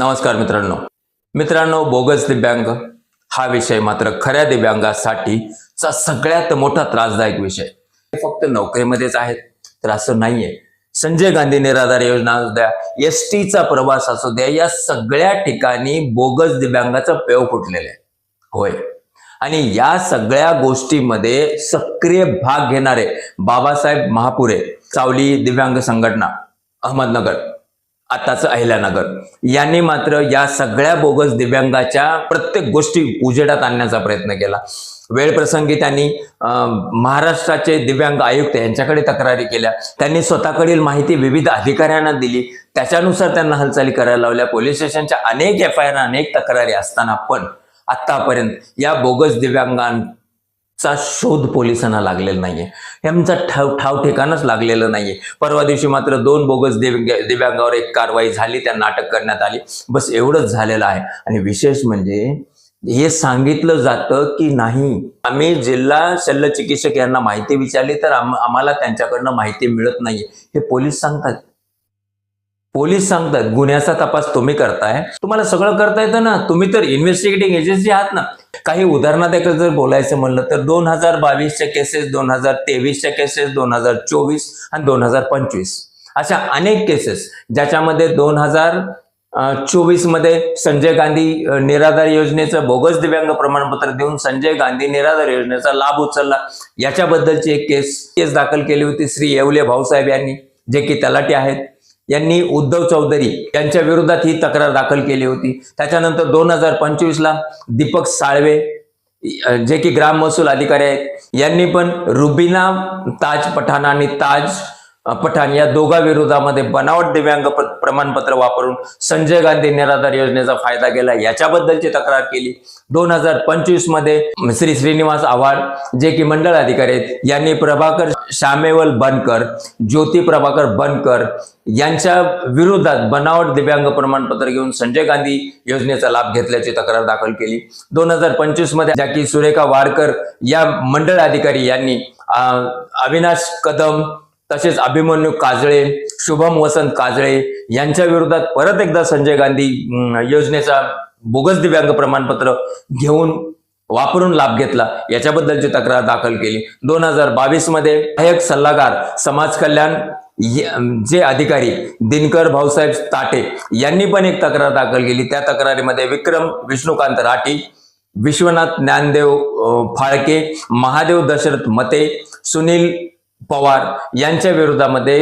नमस्कार मित्रांनो. मित्रांनो बोगस दिव्यांग हा विषय मात्र खऱ्या दिव्यांगासाठीचा सगळ्यात मोठा त्रासदायक विषय. हे फक्त नोकरीमध्येच आहेत तर असं नाहीये. संजय गांधी निराधार योजना असू द्या एस टीचा प्रवास असू द्या या सगळ्या ठिकाणी बोगस दिव्यांगाचा पेव फुटलेला आहे. होय. आणि या सगळ्या गोष्टीमध्ये सक्रिय भाग घेणारे बाबासाहेब महापुरे चावली दिव्यांग संघटना अहमदनगर. आताच अहिल्यानगर. यांनी मात्र या सगळ्या बोगस दिव्यांगाच्या प्रत्येक गोष्टी उजेडात आणण्याचा प्रयत्न केला. वेळ प्रसंगी त्यांनी महाराष्ट्राचे दिव्यांग आयुक्त यांच्याकडे तक्रारी केल्या. त्यांनी स्वतःकडील माहिती विविध अधिकाऱ्यांना दिली. त्याच्यानुसार त्यांना हालचाली करायला लावल्या. पोलीस स्टेशनच्या अनेक एफ आय आर अनेक तक्रारी असताना पण आतापर्यंत या बोगस चा शोध पोलिसांना लागलेला नाहीये. यांचा ठाव ठाव ठिकाणच लागलेलं नाहीये. परवा दिवशी मात्र दोन बोगस दिव्यांग दिव्यांगावर एक कारवाई झाली त्यांना अटक करण्यात आली. बस एवढंच झालेलं आहे. आणि विशेष म्हणजे हे सांगितलं जातं की नाही. आम्ही जिल्हा शल्य चिकित्सक यांना माहिती विचारली तर आम- आम्हाला त्यांच्याकडनं माहिती मिळत नाहीये. हे पोलीस सांगतात. पोलीस सांगतात गुन्ह्याचा तपास तुम्ही करताय. तुम्हाला सगळं करता येतं ना. तुम्ही तर इन्व्हेस्टिगेटिंग एजन्सी आहात ना. काही उदाहरणार्थ जर बोलायचं म्हणलं तर दोन हजार बावीसच्या केसेस दोन हजार तेवीसच्या केसेस दोन हजार चोवीस आणि दोन हजार पंचवीस. अशा अनेक केसेस ज्याच्यामध्ये दोन हजार चोवीसमध्ये संजय गांधी निराधार योजनेचं बोगस दिव्यांग प्रमाणपत्र देऊन संजय गांधी निराधार योजनेचा लाभ उचलला. याच्याबद्दलची एक केस केस दाखल केली होती श्री येवले भाऊसाहेब यांनी जे की तलाठी आहेत. यांनी उद्धव चौधरी यांच्या विरोधात ही तक्रार दाखल केली होती. त्याच्यानंतर दोन हजार पंचवीसला दीपक साळवे जे की ग्राम महसूल अधिकारी आहेत यांनी पण रुबिना ताज पठाण आणि ताज पठाण या दोघा विरोधामध्ये बनावट दिव्यांग प्रमाणपत्र वापरून संजय गांधी निराधार योजनेचा फायदा केला. याच्याबद्दलची तक्रार केली. दोन हजार पंचवीसमध्ये श्री श्रीनिवास आव्हाड जे की मंडळ अधिकारी आहेत यांनी प्रभाकर श्यामेवल बनकर ज्योती प्रभाकर बनकर यांच्या विरोधात बनावट दिव्यांग प्रमाणपत्र घेऊन संजय गांधी योजनेचा लाभ घेतल्याची तक्रार दाखल केली. दोन हजार पंचवीसमध्ये ज्या की सुरेखा वाडकर या मंडळ अधिकारी यांनी अविनाश कदम तसेच अभिमन्यू काजळे शुभम वसंत काजळे यांच्या विरोधात परत एकदा संजय गांधी योजनेचा बोगस दिव्यांग प्रमाणपत्र घेऊन वापरून लाभ घेतला. याच्याबद्दलची तक्रार दाखल केली. दोन हजार बावीसमध्ये सहाय्यक सल्लागार समाज कल्याण जे अधिकारी दिनकर भाऊसाहेब ताटे यांनी पण एक तक्रार दाखल केली. त्या तक्रारीमध्ये विक्रम विष्णुकांत राठी विश्वनाथ ज्ञानदेव फाळके महादेव दशरथ मते सुनील पवार यांच्या विरोधामध्ये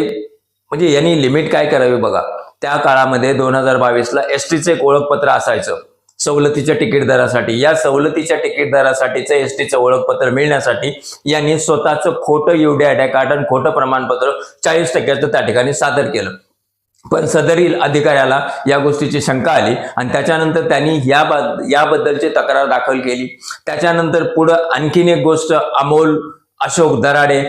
म्हणजे यांनी लिमिट काय करावी बघा. त्या काळामध्ये दोन हजार बावीसला एस टीचं एक ओळखपत्र असायचं. सवलतीच्या तिकीट दरासाठी. या सवलतीच्या तिकीट दरासाठीचं एस टीचं ओळखपत्र मिळण्यासाठी यांनी स्वतःचं खोटं युडी आय कार्ड आणि खोटं प्रमाणपत्र चाळीस टक्क्याचं त्या ठिकाणी सादर केलं. पण सदरील अधिकाऱ्याला या गोष्टीची शंका आली आणि त्याच्यानंतर त्यांनी या याबद्दलची तक्रार दाखल केली. त्याच्यानंतर पुढं आणखीन एक गोष्ट अमोल अशोक दराडे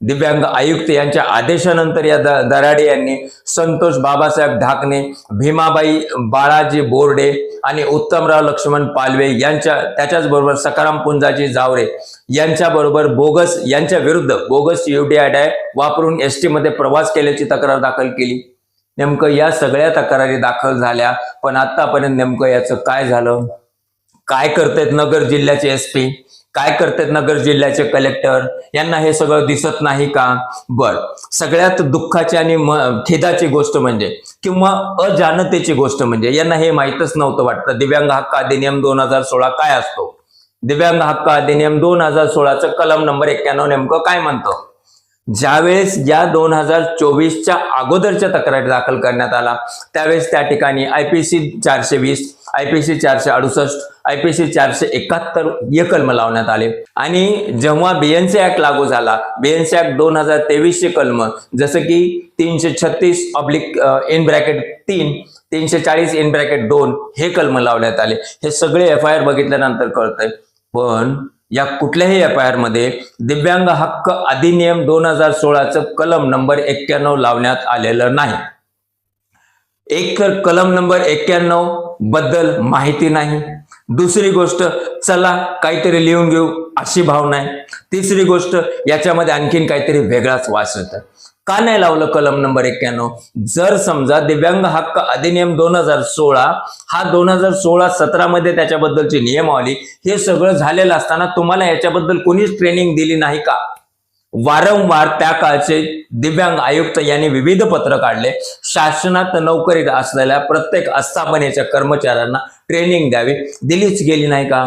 दिव्यांग आयुक्त यांच्या आदेशानंतर या दराडे यांनी संतोष बाबासाहेब ढाकणे भीमाबाई बाळाजी बोर्डे आणि उत्तमराव लक्ष्मण पालवे यांच्या त्याच्याच बरोबर सकाराम पुंजाजी जावरे यांच्याबरोबर बोगस यांच्या विरुद्ध बोगस युडीआयडाय वापरून एस टी मध्ये प्रवास केल्याची तक्रार दाखल केली. नेमकं या सगळ्या तक्रारी दाखल झाल्या पण आतापर्यंत नेमकं याचं काय झालं? काय करतायत नगर जिल्ह्याचे एस पी काय करतात नगर जिल्ह्याचे कलेक्टर यांना हे सगळं दिसत नाही का? बर. सगळ्यात दुःखाची आणि खेदाची गोष्ट म्हणजे किंवा अजानतेची गोष्ट म्हणजे यांना हे माहीतच नव्हतं वाटतं. दिव्यांग हक्क अधिनियम दोन हजार सोळा काय असतो? दिव्यांग हक्क अधिनियम दोन हजार सोळाचं कलम नंबर एक्क्याण्णव नेमकं काय म्हणतं? ज्यावेळेस या दोन हजार चोवीसच्या अगोदरच्या तक्रारी दाखल करण्यात आला त्यावेळेस त्या ठिकाणी आय पी सी चारशे वीस आय पी सी चारशे अडुसष्ट आय पी सी चारशे एकाहत्तर हे कलम लावण्यात आले. आणि जेव्हा बीएनसी ऍक्ट लागू झाला बीएनसी ऍक्ट दोन हजार तेवीसचे कलम जसं की तीनशे छत्तीस ऑब्लिक इन ब्रॅकेट तीन तीनशे चाळीस इन ब्रॅकेट दोन हे कलम लावण्यात आले. हे सगळे एफ आय आर बघितल्यानंतर कळतंय. पण या कुठल्याही एफ आय आरमध्ये दिव्यांग हक्क अधिनियम दोन हजार सोळाचं कलम नंबर एक्क्याण्णव लावण्यात आलेलं नाही. एक तर कलम नंबर एक्क्याण्णवबद्दल माहिती नाही. दुसरी गोष्ट चला काहीतरी लिहून घेऊ अशी भावना आहे. तिसरी गोष्ट याच्यामध्ये आणखीन काहीतरी वेगळाच वास येतो. का नाही लावलं कलम नंबर एक्क्याण्णव? जर समजा दिव्यांग हक्क अधिनियम दोन हजार सोळा हा दोन हजार सोळा सतरा मध्ये त्याच्याबद्दलची नियमावली हे सगळं झालेलं असताना तुम्हाला याच्याबद्दल कोणीच ट्रेनिंग दिली नाही का? वारंवार त्या काळचे दिव्यांग आयुक्त यांनी विविध पत्र काढले. शासनात नोकरीत असलेल्या प्रत्येक आस्थापनेच्या कर्मचाऱ्यांना ट्रेनिंग द्यावी. दिलीच गेली नाही का?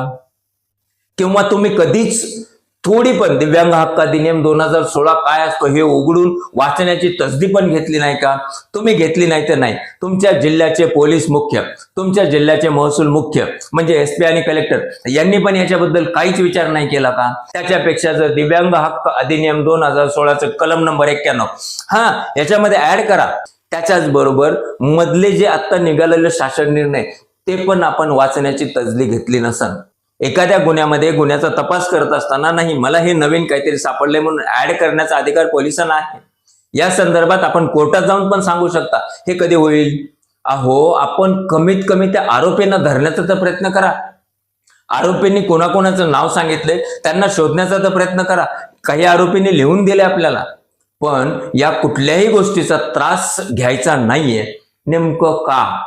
किंवा तुम्ही कधीच थोडी पण दिव्यांग हक्क अधिनियम दोन हजार सोळा काय असतो हे उघडून वाचण्याची तसदी पण घेतली नाही का? तुम्ही घेतली नाही तर नाही. तुमच्या जिल्ह्याचे पोलीस मुख्य तुमच्या जिल्ह्याचे महसूल मुख्य म्हणजे एस पी आणि कलेक्टर यांनी पण याच्याबद्दल काहीच विचार नाही केला का? त्याच्यापेक्षा जर दिव्यांग हक्क अधिनियम दोन हजार सोळाचं कलम नंबर एक्क्याण्णव हा याच्यामध्ये ऍड करा. त्याच्याच बरोबर मधले जे आता निघालेले शासन निर्णय ते पण आपण वाचण्याची तजली घेतली नसन. एखाद्या गुन्ह्यामध्ये गुन्ह्याचा तपास करत असताना नाही मला हे नवीन काहीतरी सापडले म्हणून ऍड करण्याचा अधिकार पोलिसांना आहे. या संदर्भात आपण कोर्टात जाऊन पण सांगू शकता हे कधी होईल? अहो आपण कमीत कमी त्या आरोपींना धरण्याचा तर प्रयत्न करा. आरोपींनी कोणाकोणाचं नाव सांगितलंय त्यांना शोधण्याचा तर प्रयत्न करा. काही आरोपींनी लिहून दिले आपल्याला. पण या कुठल्याही गोष्टीचा त्रास घ्यायचा नाहीये. नेमकं का?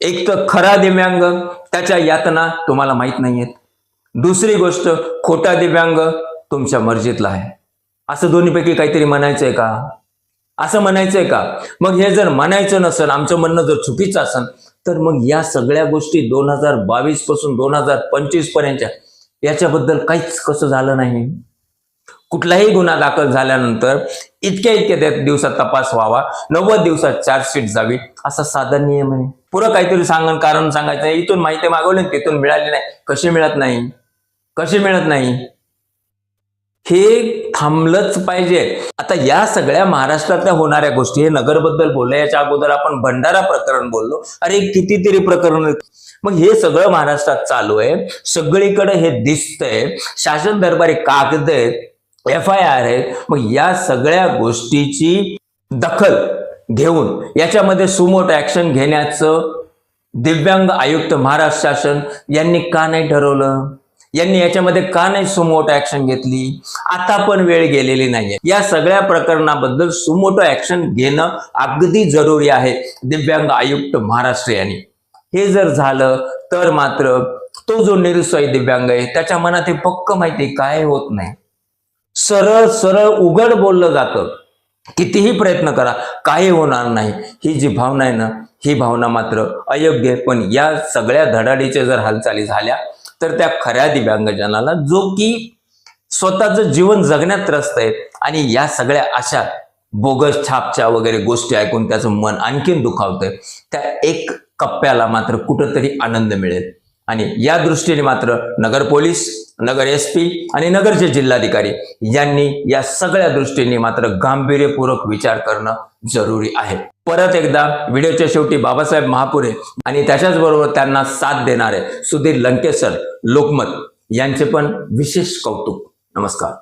एक तर खरा दिव्यांग त्याच्या यातना तुम्हाला माहीत नाहीयेत. दुसरी गोष्ट खोटा दिव्यांग तुमच्या मर्जीतला आहे. असं दोन्हीपैकी काहीतरी म्हणायचंय का? असं म्हणायचंय का? मग हे जर म्हणायचं नसेल आमचं म्हणणं जर चुकीचं असेल तर मग या सगळ्या गोष्टी दोन हजार बावीसपासून दोन हजार पंचवीस पर्यंतच्या याच्याबद्दल काहीच कसं झालं नाही? कुठलाही गुन्हा दाखल झाल्यानंतर इतक्या इतक्या त्या दिवसात तपास व्हावा नव्वद दिवसात चार्जशीट जावी असा साधा नियम आहे. पुरं काहीतरी सांगण कारण सांगायचं इथून माहिती मागवली आणि तिथून मिळाली नाही. कशी मिळत नाही? कशी मिळत नाही? हे थांबलंच पाहिजे. आता या सगळ्या महाराष्ट्रातल्या होणाऱ्या गोष्टी हे नगरबद्दल बोललो याच्या अगोदर आपण भंडारा प्रकरण बोललो. अरे कितीतरी प्रकरण मग हे सगळं महाराष्ट्रात चालू आहे. सगळीकडे हे दिसतंय. शासन दरबारी कागद आहेत. एफ आय आर आहे मग या सगळ्या गोष्टीची दखल घेऊन याच्यामध्ये सुमोट ऍक्शन घेण्याचं दिव्यांग आयुक्त महाराष्ट्र शासन यांनी का नाही ठरवलं? यांनी याच्यामध्ये का नाही सुमोटो ऍक्शन घेतली? आता पण वेळ गेलेली नाहीये. या सगळ्या प्रकरणाबद्दल सुमोटो ऍक्शन घेणं अगदी जरुरी आहे दिव्यांग आयुक्त महाराष्ट्र यांनी. हे जर झालं तर मात्र तो जो निरुत्साही दिव्यांग आहे त्याच्या मनात हे पक्क माहिती काय होत नाही. सरळ सरळ उघड बोललं जातं. कितीही प्रयत्न करा काही होणार नाही. ही जी भावना आहे ना ही भावना मात्र अयोग्य आहे. पण या सगळ्या धडाडीच्या जर हालचाली झाल्या तर त्या खऱ्या दिव्यांगजनाला जो की स्वतःचं जीवन जगण्यात त्रस्त आहे आणि या सगळ्या अशा बोगस छापच्या वगैरे गोष्टी ऐकून त्याचं मन आणखीन दुखावतंय त्या एक कप्प्याला मात्र कुठंतरी आनंद मिळेल. आणि या दृष्टीने मात्र Nagar police Nagar S P आणि नगरचे जिल्हाधिकारी यांनी या सगळ्या दृष्टीने मात्र गांभीर्यपूर्वक विचार करणं जरुरी आहे. परत एकदा व्हिडिओच्या शेवटी बाबासाहेब महापुरे आणि त्याच्याच बरोबर त्यांना साथ देणारे सुधीर लंकेसर लोकमत यांचे पण विशेष कौतुक. नमस्कार.